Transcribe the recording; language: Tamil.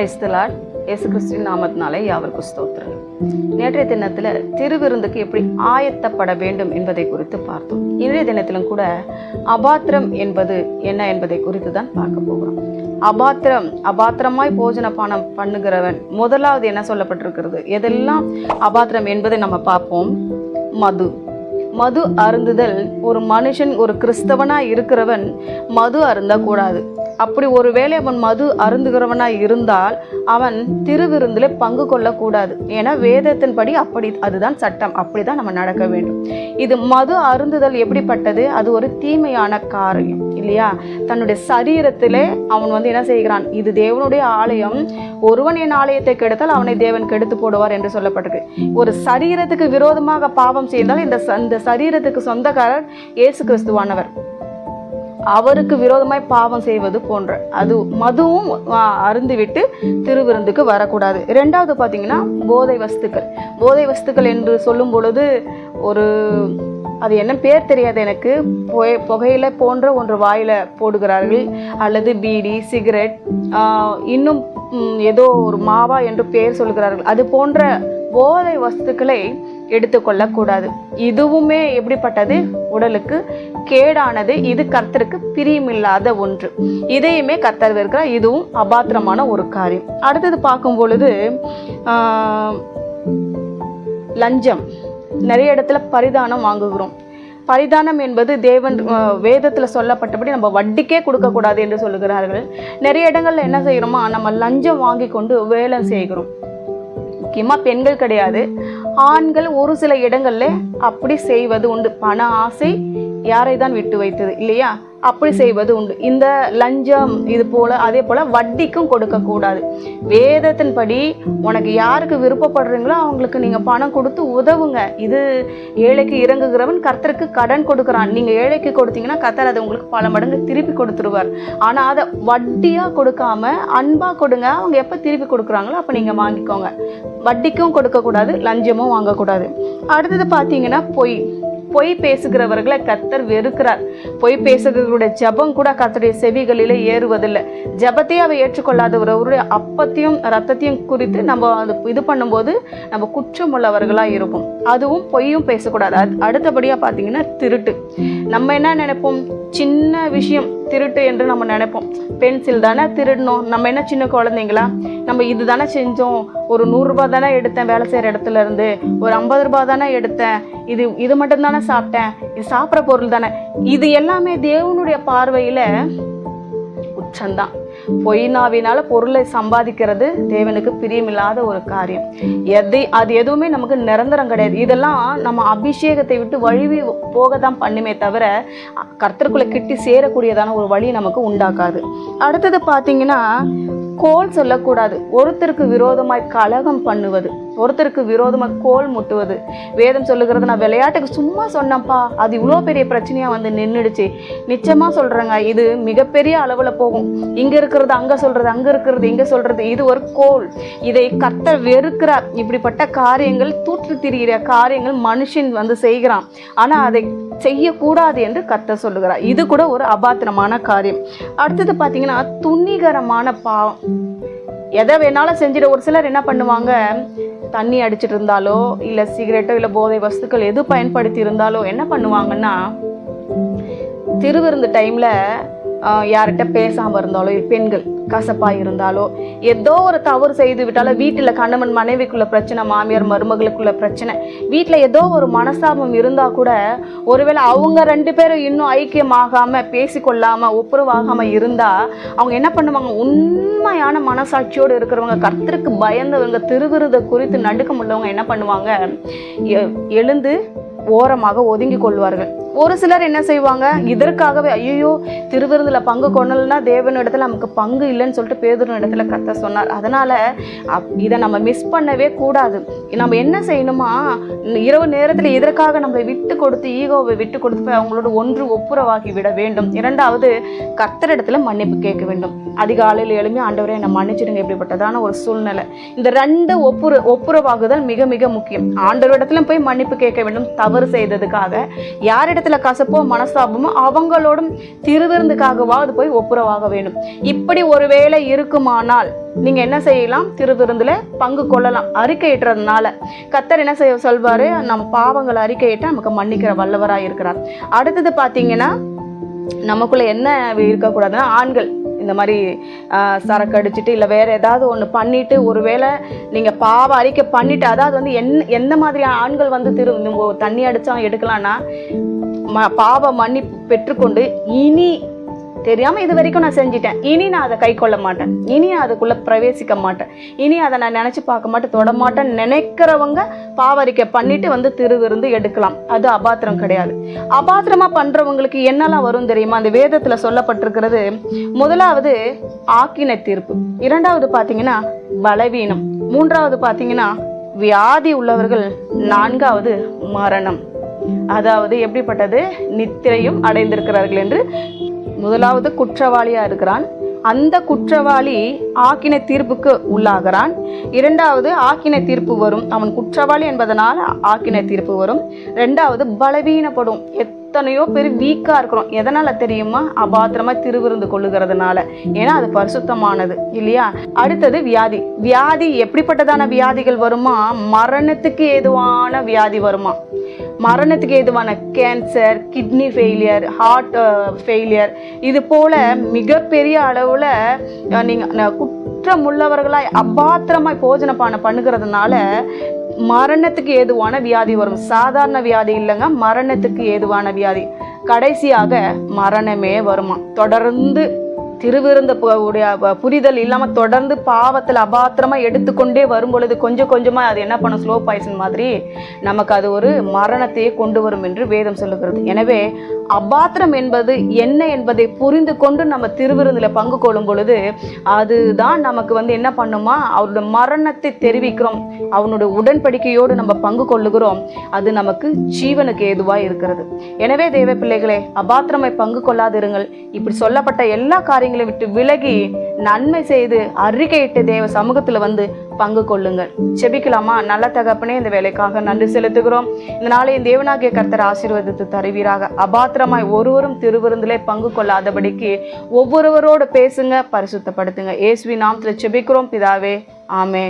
கிரைஸ்தலால் இயேசு கிறிஸ்துவின் நாமத்தினாலே யாவருக்கு ஸ்தோத்திரம். நேற்றைய தினத்தில் திருவிருந்துக்கு எப்படி ஆயத்தப்பட வேண்டும் என்பதை குறித்து பார்த்தோம். இன்றைய தினத்திலும் கூட அபாத்திரம் என்பது என்ன என்பதை குறித்து தான் பார்க்க போகிறோம். அபாத்திரம் அபாத்திரமாய் போஜன பானம் பண்ணுகிறவன் முதலாவது என்ன சொல்லப்பட்டிருக்கிறது? எதெல்லாம் அபாத்திரம் என்பதை நம்ம பார்ப்போம். மது. மது அருந்துதல். ஒரு மனுஷன் ஒரு கிறிஸ்தவனா இருக்கிறவன் மது அருந்தக்கூடாது. அப்படி ஒருவேளை அவன் மது அருந்துகிறவனாக இருந்தால் அவன் திருவிருந்தில் பங்கு கொள்ளக்கூடாது. ஏன்னா வேதத்தின்படி அப்படி அதுதான் சட்டம். அப்படிதான் நம்ம நடக்க வேண்டும். இது மது அருந்துதல் எப்படிப்பட்டது? அது ஒரு தீமையான காரியம் இல்லையா? தன்னுடைய சரீரத்திலே அவன் வந்து என்ன செய்கிறான்? இது தேவனுடைய ஆலயம். ஒருவன் என் ஆலயத்தை கெடுத்தால் அவனை தேவன் கெடுத்து போடுவார் என்று சொல்லப்பட்டிருக்கு. ஒரு சரீரத்துக்கு விரோதமாக பாவம் செய்தால் இந்த ச- இந்த சரீரத்துக்கு சொந்தக்காரர் இயேசு கிறிஸ்துவானவர். அவருக்கு விரோதமாய் பாவம் செய்வது போன்ற. அது மதுவும் அருந்துவிட்டு திருவிருந்துக்கு வரக்கூடாது. ரெண்டாவது பார்த்தீங்கன்னா போதை வஸ்துக்கள். போதை வஸ்துக்கள் என்று சொல்லும் பொழுது ஒரு அது என்ன பேர் தெரியாது எனக்கு புகை புகையில போன்ற ஒன்று வாயில் போடுகிறார்கள். அல்லது பீடி சிகரெட் இன்னும் ஏதோ ஒரு மாவா என்று பெயர் சொல்கிறார்கள். அது போன்ற போதை வஸ்துக்களை எடுத்துக்கொள்ளக்கூடாது இதுவுமே எப்படிப்பட்டது? உடலுக்கு கேடானது. இது கர்த்தருக்கு பிரியமில்லாத ஒன்று. இதையுமே கர்த்தர் வெறுக்கிறார். இதுவும் அபாத்திரமான ஒரு காரியம். அடுத்தது பார்க்கும் பொழுது லஞ்சம். நிறைய இடத்துல பரிதானம் வாங்குகிறோம். பரிதானம் என்பது தேவன் வேதத்தில் சொல்லப்பட்டபடி நம்ம வட்டிக்கே கொடுக்கக்கூடாது என்று சொல்லுகிறார்கள். நிறைய இடங்களில் என்ன செய்கிறோமா நம்ம லஞ்சம் வாங்கி கொண்டு வேலை செய்கிறோம். முக்கியமாக பெண்கள் கிடையாது. ஆண்கள் ஒரு சில இடங்களில் அப்படி செய்வது உண்டு. பண ஆசை யாரை தான் விட்டு வைத்தது? இல்லையா? அப்படி செய்வது உண்டு. இந்த லஞ்சம் இது போல அதே போல வட்டிக்கும் கொடுக்க கூடாது. வேதத்தின்படி உனக்கு யாருக்கு விருப்பப்படுறீங்களோ அவங்களுக்கு நீங்க பணம் கொடுத்து உதவுங்க. இது ஏழைக்கு இறங்குகிறவன் கர்த்தருக்கு கடன் கொடுக்குறான். நீங்க ஏழைக்கு கொடுத்தீங்கன்னா கர்த்தர் அதை உங்களுக்கு பல மடங்கு திருப்பி கொடுத்துருவார். ஆனா அதை வட்டியா கொடுக்காம அன்பா கொடுங்க. அவங்க எப்ப திருப்பி கொடுக்குறாங்களோ அப்ப நீங்க வாங்கிக்கோங்க. வட்டிக்கும் கொடுக்கக்கூடாது லஞ்சமும் வாங்கக்கூடாது அடுத்தது பார்த்தீங்கன்னா பொய். பொய் பேசுகிறவர்களை கத்தர் வெறுக்கிறார். பொய் பேசுகிறவருடைய ஜெபம் கூட கத்தருடைய செவிகளில் ஏறுவதில்லை. ஜபத்தையே அவை ஏற்றுக்கொள்ளாதவருடைய அப்பத்தையும் ரத்தத்தையும் குறித்து நம்ம அது இது பண்ணும்போது நம்ம குற்றம் உள்ளவர்களாக இருப்போம். அதுவும் பொய்யும் பேசக்கூடாது. அது அடுத்தபடியாக பார்த்தீங்கன்னா திருட்டு. நம்ம என்ன நினைப்போம்? சின்ன விஷயம். திருட்டு என்று நம்ம நினைப்போம். பென்சில் தானே திருடணும். நம்ம என்ன சின்ன குழந்தைங்களா? நம்ம இது தானே செஞ்சோம். ஒரு நூறுரூபா தானே எடுத்தேன் வேலை செய்கிற இடத்துல இருந்து. ஒரு ஐம்பது ரூபா தானே எடுத்தேன். இது இது மட்டும் தானே சாப்பிட்டேன். இது சாப்பிட்ற பொருள் தானே. இது எல்லாமே தேவனுடைய பார்வையில் குற்றம்தான் பொய்னாவினால பொருளை சம்பாதிக்கிறது தேவனுக்கு பிரியமில்லாத ஒரு காரியம். எதை அது எதுவுமே நமக்கு நிரந்தரம் கிடையாது. இதெல்லாம் நம்ம அபிஷேகத்தை விட்டு வழுவி போக தான் பண்ணுமே தவிர கர்த்தருக்குள்ளே கிட்டி சேரக்கூடியதான ஒரு வழி நமக்கு உண்டாக்காது. அடுத்தது பார்த்தீங்கன்னா கோல் சொல்லக்கூடாது. ஒருத்தருக்கு விரோதமாய் கலகம் பண்ணுவது. ஒருத்தருக்கு விரோதமாக கோல் முட்டுவது. வேதம் சொல்லுகிறது நான் விளையாட்டுக்கு சும்மா சொன்னேன்ப்பா. அது இவ்வளோ பெரிய பிரச்சனையாக வந்து நின்றுடுச்சு நிச்சயமாக சொல்கிறேங்க இது மிகப்பெரிய அளவில் போகும். இங்கே இருக்கிறது அங்கே சொல்கிறது அங்கே இருக்கிறது இங்கே சொல்கிறது இது ஒரு கோல். இதை கர்த்தர் வெறுக்கிறார். இப்படிப்பட்ட காரியங்கள் தூற்று திரிகிற காரியங்கள் மனுஷன் வந்து செய்கிறான். ஆனால் அதை செய்யக்கூடாது என்று கத்த சொல்லுகிறார். இது கூட ஒரு அபாத்திரமான காரியம். அடுத்தது பார்த்தீங்கன்னா துணிகரமான பாவம். எதை வேணாலும் செஞ்சிட ஒரு சிலர் என்ன பண்ணுவாங்க? தண்ணி அடிச்சிட்டு இருந்தாலோ இல்லை சிகரெட்டோ இல்லை போதை வஸ்துக்கள் எது பயன்படுத்தி இருந்தாலோ என்ன பண்ணுவாங்கன்னா திருவிருந்து டைமில் யார்கிட்ட பேசாமல் இருந்தாலோ பெண்கள் கசப்பாக இருந்தாலோ ஏதோ ஒரு தவறு செய்து விட்டாலோ வீட்டில் கணவன் மனைவிக்குள்ள பிரச்சனை மாமியார் மருமகளுக்குள்ள பிரச்சனை வீட்டில் ஏதோ ஒரு மனஸ்தாபம் இருந்தால் கூட ஒருவேளை அவங்க ரெண்டு பேரும் இன்னும் ஐக்கியமாகாமல் பேசிக்கொள்ளாமல் ஒப்புரவாகாமல் இருந்தால் அவங்க என்ன பண்ணுவாங்க? உண்மையான மனசாட்சியோடு இருக்கிறவங்க கர்த்தருக்கு பயந்தவங்க திருவிருதை குறித்து நடுக்கம் உள்ளவங்க என்ன பண்ணுவாங்க? எ- எழுந்து ஓரமாக ஒதுங்கி கொள்வார்கள் ஒரு சிலர் என்ன செய்வாங்க? இதற்காகவே ஐயோ திருவிருந்தில் பங்கு கொள்ளலைன்னா தேவனிடத்துல நமக்கு பங்கு இல்லைன்னு சொல்லிட்டு பேதுரு இடத்துல கத்த சொன்னார். அதனால அப் இதை நம்ம மிஸ் பண்ணவே கூடாது. நம்ம என்ன செய்யணுமா? இரவு நேரத்தில் இதற்காக நம்மளை விட்டு கொடுத்து ஈகோவை விட்டு கொடுத்து போய் அவங்களோட ஒன்று ஒப்புரவாகி விட வேண்டும்? இரண்டாவது கர்த்தரிடத்துல மன்னிப்பு கேட்க வேண்டும். அதிகாலையில் எழுப்பி ஆண்டவரே என்னை மன்னிச்சிடுங்க இப்படிப்பட்டதான ஒரு சூழ்நிலை. இந்த ரெண்டு ஒப்புர ஒப்புரவாகுதல் மிக மிக முக்கியம். ஆண்டவரிடத்திலும் போய் மன்னிப்பு கேட்க வேண்டும் தவறு செய்ததுக்காக. யாரிடத்துல யாரிடத்துல கசப்போ மனஸ்தாபமோ அவங்களோடும் திருவிருந்துக்காகவாவது போய் ஒப்புரவாக வேணும் இப்படி ஒருவேளை இருக்குமானால் நீங்க என்ன செய்யலாம்? திருவிருந்துல பங்கு கொள்ளலாம். அறிக்கையிட்டுறதுனால கத்தர் என்ன செய்ய சொல்வாரு? நம்ம பாவங்களை அறிக்கையிட்டு நமக்கு மன்னிக்கிற வல்லவராக இருக்கிறார். அடுத்தது பார்த்தீங்கன்னா நமக்குள்ள என்ன இருக்கக்கூடாதுன்னா ஆண்கள் இந்த மாதிரி சரக்கு அடிச்சுட்டு இல்லை வேறு ஏதாவது ஒன்று பண்ணிவிட்டு ஒருவேளை நீங்கள் பாவ அறிக்கை பண்ணிவிட்டு அதாவது வந்து என் எந்த மாதிரியான ஆண்கள் வந்து திரு தண்ணி அடித்தா எடுக்கலாம்னா ம பாவ மன்னிப்பு பெற்றுக்கொண்டு இனி தெரியாம இது வரைக்கும் நான் செஞ்சிட்டேன். இனி நான் அதை கை கொள்ள மாட்டேன். இனி அதுக்குள்ளே அதுக்குள்ள பிரவேசிக்க மாட்டேன். இனி அதை நான் நினைச்சு பார்க்க மாட்டேன் தொட மாட்டேன் நினைக்கிறவங்க பாவரிக்கை பண்ணிட்டு வந்து திருவிருந்து எடுக்கலாம். அது அபாத்திரம் கிடையாது. அபாத்திரமா பண்றவங்களுக்கு என்னெல்லாம் வரும் தெரியுமா? அந்த வேதத்துல சொல்லப்பட்டிருக்கிறது முதலாவது ஆக்கின தீர்ப்பு. இரண்டாவது பாத்தீங்கன்னா பலவீனம். மூன்றாவது பாத்தீங்கன்னா வியாதி உள்ளவர்கள். நான்காவது மரணம். அதாவது எப்படிப்பட்டது? நித்திரையும் அடைந்திருக்கிறார்கள் என்று முதலாவது குற்றவாளியா இருக்கிறான். அந்த குற்றவாளி ஆக்கின தீர்ப்புக்கு உள்ளாகிறான். இரண்டாவது ஆக்கின தீர்ப்பு வரும். அவன் குற்றவாளி என்பதனால ஆக்கின தீர்ப்பு வரும். ரெண்டாவது பலவீனப்படும். எத்தனையோ பேர் வீக்கா இருக்கிறோம். எதனால தெரியுமா? அபாத்திரமா திருவிருந்து கொள்ளுகிறதுனால. ஏன்னா அது பரிசுத்தமானது. இல்லையா? அடுத்தது வியாதி. வியாதி எப்படிப்பட்டதான வியாதிகள் வருமா? மரணத்துக்கு ஏதுவான வியாதி வருமா? மரணத்துக்கு ஏதுவான cancer kidney failure heart failure இது போல மிகப்பெரிய அளவில் நீங்கள் குற்றமுள்ளவர்களாய் அபாத்திரமாய் பானை பண்ணுகிறதுனால மரணத்துக்கு ஏதுவான வியாதி வரும். சாதாரண வியாதி இல்லைங்க மரணத்துக்கு ஏதுவான வியாதி. கடைசியாக மரணமே வருமா தொடர்ந்து திருவிருந்த உடைய புரிதல் இல்லாம தொடர்ந்து பாவத்தில் அபாத்திரமா எடுத்துக்கொண்டே வரும் பொழுது கொஞ்சம் கொஞ்சமா அது என்ன பண்ணும் ஸ்லோ பாய்சன் மாதிரி நமக்கு அது ஒரு மரணத்தையே கொண்டு வரும் என்று வேதம் சொல்லுகிறது. எனவே அபாத்திரம் என்பது என்ன என்பதை புரிந்து கொண்டு நம்ம திருவிருந்தில் பங்கு கொள்ளும் பொழுது அதுதான் நமக்கு வந்து என்ன பண்ணுமா அவரோட மரணத்தை தெரிவிக்கிறோம் அவனுடைய உடன்படிக்கையோடு நம்ம பங்கு கொள்ளுகிறோம் அது நமக்கு ஜீவனுக்கு ஏதுவாக இருக்கிறது. எனவே தேவ பிள்ளைகளே அபாத்திரமை பங்கு கொள்ளாதிருங்கள். இப்படி சொல்லப்பட்ட எல்லா காரியங்களும் காரியங்களையும் விட்டு விலகி நன்மை செய்து அறிக்கையிட்டு தேவ சமூகத்துல வந்து பங்கு கொள்ளுங்கள். செபிக்கலாமா நல்ல தகப்பனே இந்த வேலைக்காக நன்றி செலுத்துகிறோம். இந்த நாளை என் தேவனாகிய கர்த்தர் ஆசீர்வதித்து தருவீராக. அபாத்திரமாய் ஒருவரும் திருவிருந்திலே பங்கு கொள்ளாதபடிக்கு ஒவ்வொருவரோடு பேசுங்க பரிசுத்தப்படுத்துங்க. இயேசுவின் நாமத்தில் செபிக்கிறோம் பிதாவே ஆமே